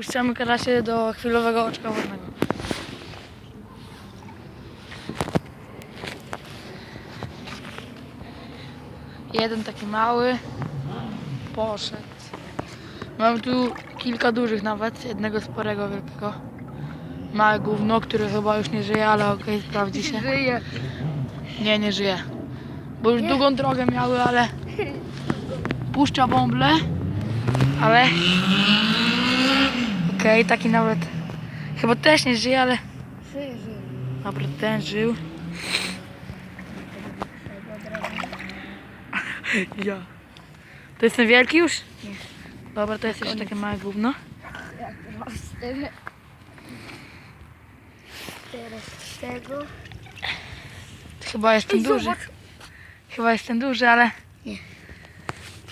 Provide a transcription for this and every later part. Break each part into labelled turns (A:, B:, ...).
A: Puszczamy karasie do chwilowego oczka wodnego. Jeden taki mały poszedł. Mamy tu kilka dużych nawet, jednego sporego wielkiego. Małe gówno, które chyba już nie żyje, ale okej, sprawdzi się.
B: Żyje.
A: Nie, nie żyje. Bo już długą drogę miały, ale puszcza bąble, ale okej, taki nawet chyba też nie żyje, ale
B: Żyje, żyje.
A: dobra, ten żył. Ja. To jest ten wielki już?
B: Nie.
A: Dobra, to jest jeszcze takie małe gówno.
B: Jak z. Teraz z tego.
A: Chyba jest ten
B: Ej,
A: duży.
B: zobacz.
A: Chyba jest ten duży, ale
B: Nie.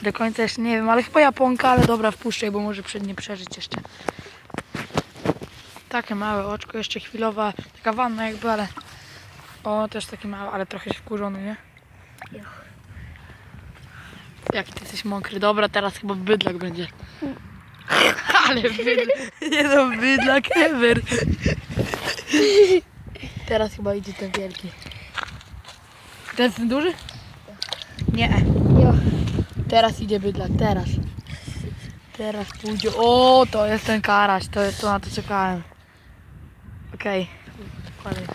A: do końca jeszcze nie wiem, ale chyba japonka, ale dobra, wpuszczaj, bo może przed nie przeżyć jeszcze. Takie małe oczko, jeszcze chwilowa, taka wanna jakby, ale o, też taki mały, ale trochę się wkurzony, nie?
B: Jo.
A: Jaki ty jesteś mokry. Dobra, teraz chyba bydlak będzie. Ale bydlak, nie no, bydlak ever. Teraz chyba idzie ten wielki. Ten jest ten duży? Nie. Teraz idzie bydlak, teraz. Teraz pójdzie. O, to jest ten karaś, to jest to na to czekałem. Okej. Okay.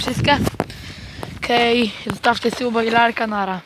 A: Wszystkie? Okej, zostawcie suba i larka nara.